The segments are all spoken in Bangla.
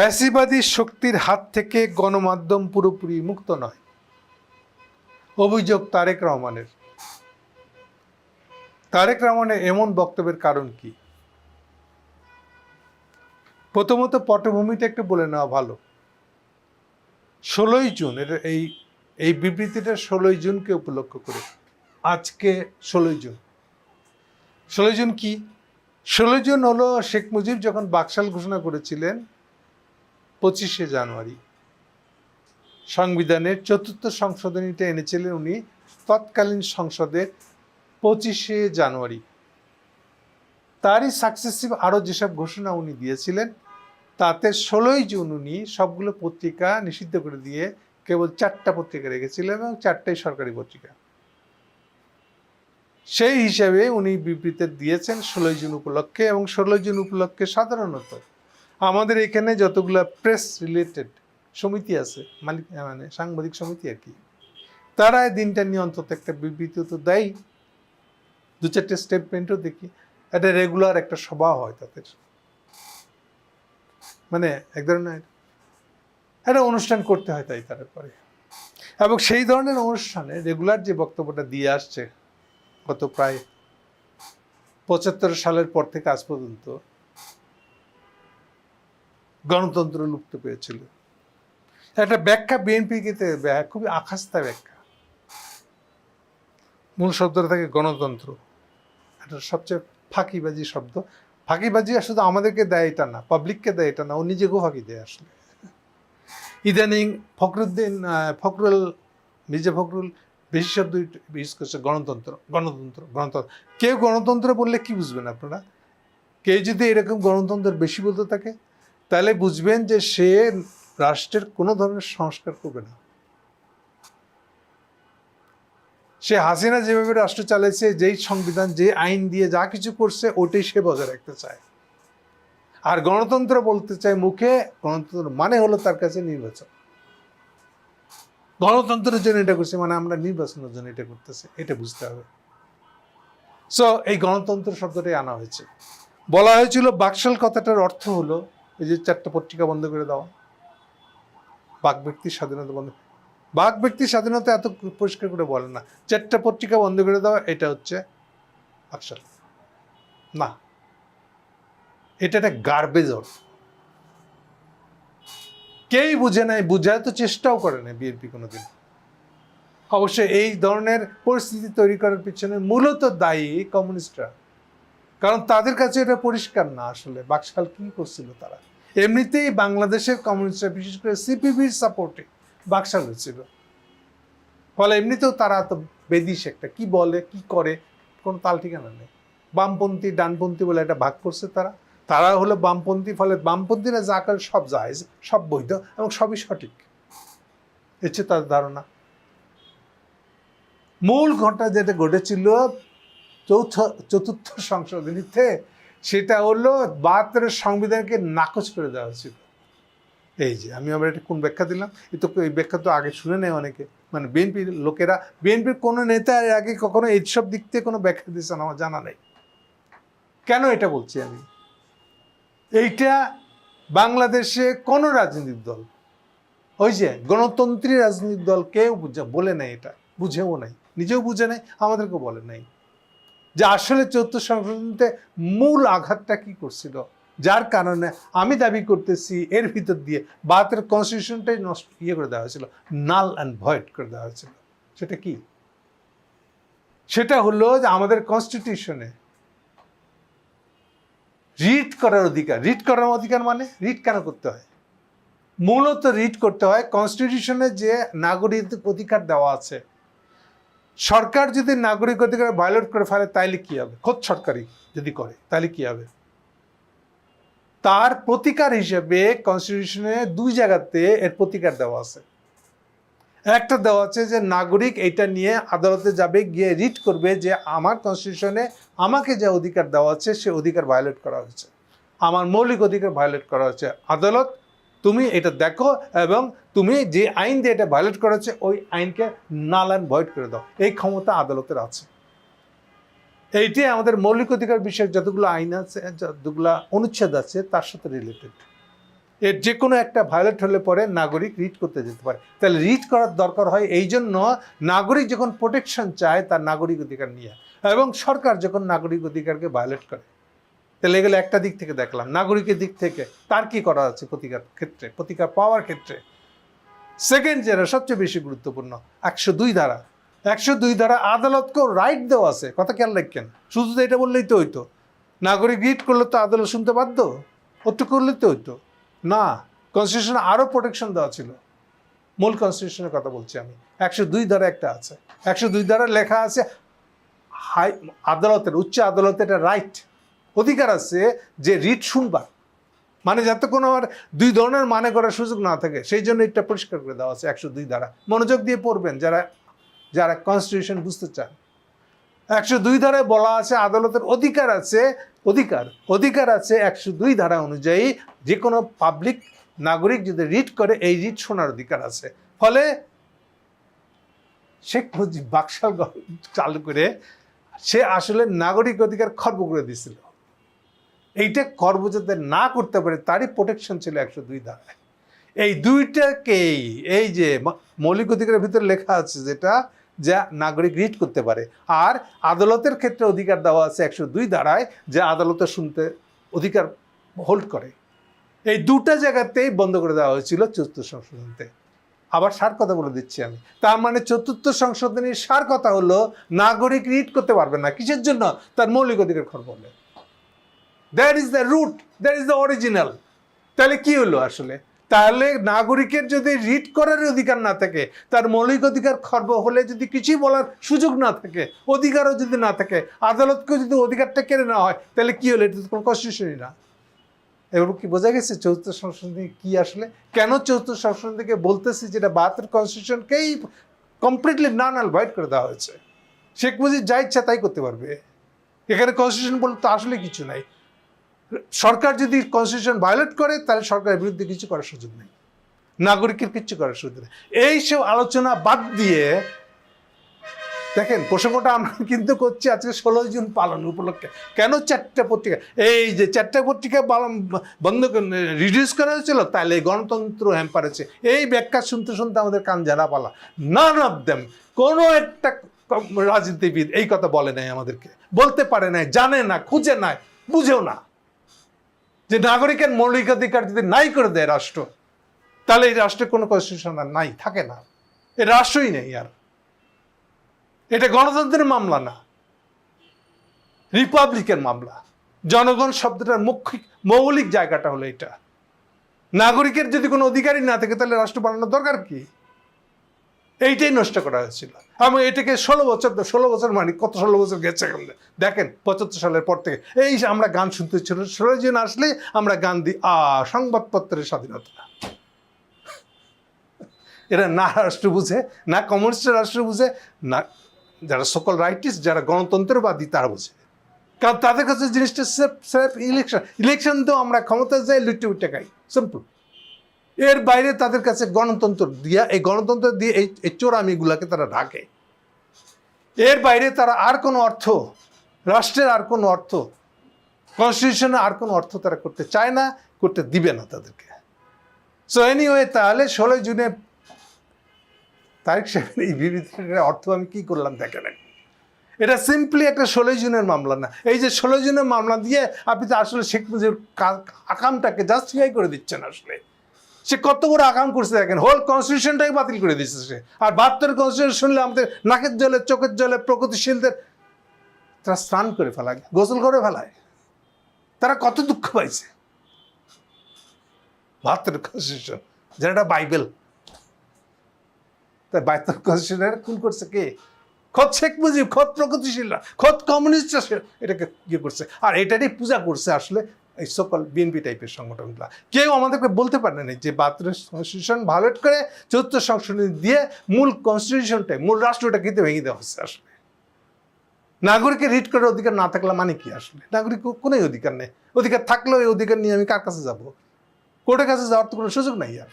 ফ্যাসিবাদী শক্তির হাত থেকে গণমাধ্যম পুরোপুরি মুক্ত নয়। অভিযোগ তারেক রহমানের। তারেক রহমানের এমন বক্তব্যের কারণ কি? প্রথমত পটভূমিটা একটু বলে নেওয়া ভালো। ষোলোই জুন এটা এই এই বিবৃতিটা ষোলোই জুনকে উপলক্ষ করে। আজকে ষোলোই জুন। ষোলোই জুন কি? ষোলোই জুন হলো শেখ মুজিব যখন বাকশাল ঘোষণা করেছিলেন পঁচিশে জানুয়ারি। সংবিধানের চতুর্থ সংশোধনীটা এনেছিলেন উনি তৎকালীন সংসদের পঁচিশে জানুয়ারি। তারই সাকসেসিভ আরও যেসব ঘোষণা উনি দিয়েছিলেন, তাতে ষোলোই জুন উনি সবগুলো পত্রিকা নিষিদ্ধ করে দিয়ে কেবল চারটা পত্রিকা রেখেছিলেন এবং চারটাই সরকারি পত্রিকা। সেই হিসাবে উনি বিবৃতি দিয়েছেন ষোলোই জুন উপলক্ষে এবং ষোলোই জুন উপলক্ষে সাধারণত আমাদের এখানে যতগুলো প্রেস রিলেটেড সমিতি আছে, মালিক মানে সাংবাদিক সমিতি আর কি, তারা দিনটা নিয়ে অন্তত একটা বিবৃতি তো দেয়। দু চারটে স্টেটমেন্টও দেখি। একটা রেগুলার একটা সভা হয় তাদের। মানে এক ধরনের একটা অনুষ্ঠান করতে হয় তাই তারপরে এবং সেই ধরনের অনুষ্ঠানে রেগুলার যে বক্তব্যটা দিয়ে আসছে, গত প্রায় পঁচাত্তর সালের পর থেকে আজ পর্যন্ত গণতন্ত্র লুপ্ত পেয়েছিল। একটা ব্যাখ্যা বিএনপিকে খুবই আখাস্তা ব্যাখ্যা। মূল শব্দটা থাকে গণতন্ত্র। এটা সবচেয়ে ফাঁকিবাজি শব্দ। ফাঁকিবাজি শুধু আমাদেরকে দেয় এটা না পাবলিককে দেয় এটা না, ও নিজেকেও ফাঁকি দেয় আসলে। ইদানিং ফখরুদ্দিন ফখরুল, মির্জা ফখরুল বেশি শব্দ ইউজ করছে গণতন্ত্র গণতন্ত্র গণতন্ত্র। কেউ গণতন্ত্র বললে কি বুঝবেন আপনারা? কেউ যদি এরকম গণতন্ত্র বেশি বলতে থাকে তাহলে বুঝবেন যে সে রাষ্ট্রের কোনো ধরনের সংস্কার করবে না। সে হাসিনা যেভাবে রাষ্ট্র চালাইছে, যেই সংবিধান, যে আইন দিয়ে যা কিছু করছে, ওটাই সে বজায় রাখতে চায়। আর গণতন্ত্র বলতে চায় মুখে, গণতন্ত্র মানে হলো তার কাছে নির্বাচন। গণতন্ত্রের জন্য এটা করছে মানে আমরা নির্বাচনের জন্য এটা করতেছে, এটা বুঝতে হবে। সো এই গণতন্ত্র শব্দটাই আনা হয়েছে। বলা হয়েছিল, বাকশাল কথাটার অর্থ হলো এই যে চারটা পত্রিকা বন্ধ করে দেওয়া বাক ব্যক্তির স্বাধীনতা বন্ধ বাক ব্যক্তির স্বাধীনতা এত পরিষ্কার করে বলে না। চারটা পত্রিকা বন্ধ করে দেওয়া এটা হচ্ছে বাকশাল না। এটা একটা গার্বেজ অর্থ কেই বুঝে নাই, বুঝার তো চেষ্টাও করে না বিএনপি কোনোদিন। অবশ্যই এই ধরনের পরিস্থিতি তৈরি করার পিছনে মূলত দায়ী কমিউনিস্টরা। কারণ তাদের কাছে এটা পরিষ্কার না আসলে। বাকশাল কি করছিল তারা? এমনিতেই বাংলাদেশের কমিউনিস্টরা বিশেষ করে সিপিবির সাপোর্টে বাকশাল হয়েছিল। ফলে এমনিতেও তারা তো বেদিস একটা, কি বলে, কি করে, কোনো তাল ঠিকানা নেই। বামপন্থী, ডানপন্থী বলে একটা ভাগ করছে তারা। তারা হলো বামপন্থী, ফলে বামপন্থীরা যা করে সব জায়েজ, সব বৈধ এবং সবই সঠিক। হচ্ছে তার ধারণা। মূল ঘটনা যেটা ঘটেছিল, চৌথ, চতুর্থ সংশোধনীতে সেটা হলো বাহাত্তরের সংবিধানকে নাকচ করে দেওয়া হয়েছিল। এই যে, আমি আবার এটা কোন ব্যাখ্যা দিলাম? এই তো এই ব্যাখ্যা তো আগে শুনে নেয় অনেকে। মানে বিএনপির লোকেরা বিএনপির কোনো নেতা আগে কখনো এইসব দিক থেকে কোনো ব্যাখ্যা দিয়েছেন আমার জানা নেই। কেন এটা বলছি আমি? এইটা বাংলাদেশে কোনো রাজনৈতিক দল, ওই যে গণতন্ত্রী রাজনৈতিক দল কেউ বলে নাই এটা, বুঝেও নাই নিজেও বুঝে নাই আমাদেরকেও বলে নাই যে আসলে চৌদ্দ সংশোধনীতে মূল আঘাতটা কি করছিল? যার কারণে আমি দাবি করতেছি, এর ভিতর দিয়ে বাহাত্তর কনস্টিটিউশনটাই নষ্ট ইয়ে করে দেওয়া হয়েছিল নাল অ্যান্ড ভয়েড করে দেওয়া হয়েছিল। সেটা কি? সেটা হলো যে আমাদের কনস্টিটিউশনে রিড করার অধিকার। রিড করার অধিকার মানে? রিড কেন করতে হয়? মূলত রিড করতে হয় কনস্টিটিউশনে যে নাগরিক অধিকার দেওয়া আছে। সরকার যদি নাগরিক অধিকার ভায়োলেট করে ফেলে, তাইলে কি হবে? খোদ সরকারি যদি করে তাহলে কি হবে? তার প্রতিকার হিসেবে কনস্টিটিউশনে দুই জায়গাতে এর প্রতিকার দেওয়া আছে। একটা দেওয়া আছে যে, নাগরিক এটা নিয়ে আদালতে যাবে, গিয়ে রিট করবে যে, আমার কনস্টিটিউশনে আমাকে যে অধিকার দেওয়া আছে, সে অধিকার ভায়োলেট করা হয়েছে। আমার মৌলিক অধিকার ভায়োলেট করা হয়েছে। আদালত তুমি এটা দেখো এবং তুমি যে আইন দিয়ে এটা ভায়োলেট করা হচ্ছে ওই আইনকে নাল অ্যান্ড ভয়েড করে দাও। এই ক্ষমতা আদালতের আছে। এইটি আমাদের মৌলিক অধিকার বিষয়ক যতগুলো আইন আছে, যতগুলো অনুচ্ছেদ আছে, তার সাথে রিলেটেড এর যে কোনো একটা ভায়োলেট হলে পরে নাগরিক রিট করতে যেতে পারে। তাহলে রিট করার দরকার হয় এই জন্য নাগরিক যখন প্রোটেকশন চায়, তার নাগরিক অধিকার নিয়ে। এবং সরকার যখন নাগরিক অধিকারকে ভায়োলেট করে। তাহলে এগুলো একটা দিক থেকে দেখলাম, নাগরিকের দিক থেকে। তার কি করা আছে প্রতিকার ক্ষেত্রে, প্রতিকার পাওয়ার ক্ষেত্রে? সেকেন্ড যেটা সবচেয়ে বেশি গুরুত্বপূর্ণ, একশো দুই ধারা। একশো দুই ধারা আদালতকেও রাইট দেওয়া আছে, কথা খেয়াল রাখেন। শুধু তো এটা বললেই তো হইতো। নাগরিক রিট করলে তো আদালত শুনতে বাধ্য ওটু করলে তো হইতো। না কনস্টিটিউশনে আরও প্রোটেকশন দেওয়া ছিল। মূল কনস্টিটিউশনের কথা বলছি আমি। একশো দুই ধারা একটা আছে। একশো দুই ধারা লেখা আছে হাই আদালতের, উচ্চ আদালতের একটা রাইট অধিকার আছে যে রিট শুনবার। মানে যাতে কোনো আর দুই ধরনের মানে করার সুযোগ না থাকে, সেই জন্য এটা পরিষ্কার করে দেওয়া আছে একশো দুই ধারা মনোযোগ দিয়ে পড়বেন যারা যারা কনস্টিটিউশন বুঝতে চান। একশো দুই ধারায় বলা আছে আদালতের অধিকার আছে, অধিকার অধিকার আছে একশো দুই ধারা অনুযায়ী যে কোনো পাবলিক নাগরিক যদি রিট করে, এই রিট শোনার অধিকার আছে। ফলে শেখ মুজিব বাকশাল চালু করে, সে আসলে নাগরিক অধিকার খর্ব করে দিছিল এইটা খর্ব যাতে না করতে পারে, তারই প্রোটেকশন ছিল একশো দুই ধারায় এই দুইটাকেই এই যে মৌলিক অধিকারের ভিতরে লেখা আছে যেটা যা নাগরিক রিট করতে পারে। আর আদালতের ক্ষেত্রে অধিকার দেওয়া আছে একশো দুই ধারায় যে আদালতে শুনতে অধিকার হোল্ড করে। এই দুটা জায়গাতেই বন্ধ করে দেওয়া হয়েছিল চতুর্থ সংশোধনীতে। আবার সার কথা বলে দিচ্ছি আমি। তার মানে চতুর্থ সংশোধনীর সার কথা হলো, নাগরিক রিট করতে পারবে না। কিসের জন্য? তার মৌলিক অধিকার খর্ব হলে। That is the root that is the original তাহলে কি হলো আসলে? তাহলে নাগরিকের যদি রিট করার অধিকার না থাকে, তার মৌলিক অধিকার খর্ব হলে যদি কিছুই বলার সুযোগ না থাকে, অধিকারও যদি না থাকে, আদালতকেও যদি অধিকারটা কেড়ে নেওয়া হয়, তাহলে কী হলো? এটা তো কোনো কনস্টিটিউশনই না। এবার কি বোঝা গেছে চৌদ্দ সংশোধনী কী আসলে? কেন চৌদ্দ সংশোধন থেকে বলতেছি যেটা বাহাত্তর কনস্টিটিউশনকেই কমপ্লিটলি নান অ্যাভয়েড করে দেওয়া হয়েছে? শেখ মুজিব যা ইচ্ছা তাই করতে পারবে। এখানে কনস্টিটিউশন বলতে আসলে কিছু নাই। সরকার যদি কনস্টিটিউশন ভায়োলেট করে, তাহলে সরকারের বিরুদ্ধে কিছু করার সুযোগ নেই। নাগরিকের কিছু করার সুযোগ নেই। এইসব আলোচনা বাদ দিয়ে, দেখেন, প্রসঙ্গটা আমরা কিন্তু করছি আজকে ষোলোই জুন পালন উপলক্ষে। কেন চারটা পত্রিকা? এই যে চারটা পত্রিকা পালন- বন্ধ রিডিউস করা হয়েছিল, তাহলে এই গণতন্ত্র হ্যাম্পার আছে। এই ব্যাখ্যা শুনতে শুনতে আমাদের কান জানা পালা। নান অফ দেম কোনো একটা রাজনীতিবিদ এই কথা বলে নাই আমাদেরকে। বলতে পারে নাই, জানে না, খুঁজে নাই, বুঝেও না। যে নাগরিকের মৌলিক অধিকার যদি নাই করে দেয় রাষ্ট্র, তাহলে এই রাষ্ট্রের কোনো কনস্টিটিউশন আর নাই, থাকে না। এ রাষ্ট্রই নেই আর। এটা গণতন্ত্রের মামলা না। রিপাবলিকের মামলা। জনগণ শব্দটার মুখ্য মৌলিক জায়গাটা হলো এটা। নাগরিকের যদি কোনো অধিকারই না থাকে, তাহলে রাষ্ট্র বানানোর দরকার কি? এইটাই নষ্ট করা হয়েছিল। এবং এটাকে ষোলো বছর ষোলো বছর মানে কত ষোলো বছর গেছে দেখেন, পঁচাত্তর সালের পর থেকে। এই আমরা গান শুনতে ছিল ষোলো জন আসলে আমরা গান দিই, আ, সংবাদপত্রের স্বাধীনতা। এরা না রাষ্ট্র বুঝে, না কমিউনিস্ট রাষ্ট্র বুঝে, না যারা সকল রাইটিস যারা গণতন্ত্রবাদী, তারা বুঝে। কারণ তাদের কাছে জিনিসটা সেফ সেফ ইলেকশন। ইলেকশন তো আমরা ক্ষমতা যাই লুটে উঠে খাই। সিম্পল এর বাইরে তাদের কাছে গণতন্ত্র দিয়া, এই গণতন্ত্র দিয়ে এই চোরামিগুলাকে তারা ঢাকে। এর বাইরে তারা আর কোনো অর্থ, রাষ্ট্রের আর কোনো অর্থ কনস্টিটিউশনে আর কোনো অর্থ তারা করতে চায় না, করতে দিবে না তাদেরকে। সো এনিওয়ে তাহলে ষোলোই জুনে তারিখ সাহেবের এই বিবৃতির অর্থ আমি কি করলাম দেখেন। এটা সিম্পলি একটা ষোলোই জুনের মামলা না। এই যে ষোলো জুনের মামলা দিয়ে আপনি তো আসলে শেখ মুজিবুর আকামটাকে জাস্টিফাই করে দিচ্ছেন আসলে। সে কত বড় আকাম করছে দেখেন। হোল কনস্টিটিউশনটাকে বাতিল করে দিচ্ছে সে। আর বাহাত্তর কনস্টিটিউশন শুনলে আমাদের নাকের জলে, চোখের জলে প্রগতিশীলদের তারা স্নান করে ফেলায়, গোসল করে ফেলায়। তারা কত দুঃখ পাইছে। বাহাত্তর কনস্টিটিউশন যেটা বাইবেল। তাই বাহাত্তর কনস্টিটিউশনের খুন করছে কে? খোদ শেখ মুজিব, খোদ প্রগতিশীলরা, খোদ কমিউনিস্টরা সে- এটাকে ইয়ে করছে। আর এটারই পূজা করছে আসলে এই সকল বিএনপি টাইপের সংগঠনগুলো। কেউ আমাদেরকে বলতে পারে না যে বাহাত্তরের কনস্টিটিউশন ভায়োলেট করে চতুর্থ সংশোধনী দিয়ে মূল কনস্টিটিউশনটাই মূল রাষ্ট্রটা কিন্তু ভেঙে দেওয়া হচ্ছে আসলে। নাগরিকের রিট করার অধিকার না থাকলে মানে কি আসলে? নাগরিক কোনো অধিকার নেই। অধিকার থাকলেও এই অধিকার নিয়ে আমি কার কাছে যাব? কোর্টের কাছে যাওয়ার তো কোনো সুযোগ নাই আর।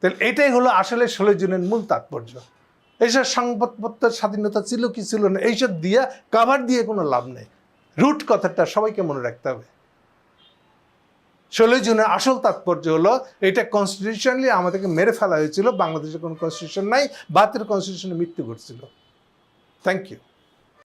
তাহলে এটাই হলো আসলে ষোলো জুনের মূল তাৎপর্য। এইসব সংবাদপত্রের স্বাধীনতা ছিল কি ছিল না, এইসব দিয়ে কাভার দিয়ে কোনো লাভ নেই। রুট কথাটা সবাইকে মনে রাখতে হবে। ষোলোই জুনের আসল তাৎপর্য হলো, এটা কনস্টিটিউশনালি আমাদেরকে মেরে ফেলা হয়েছিল বাংলাদেশের কোনো কনস্টিটিউশন নাই বাতের কনস্টিটিউশনে মৃত্যু ঘটছিল। Thank you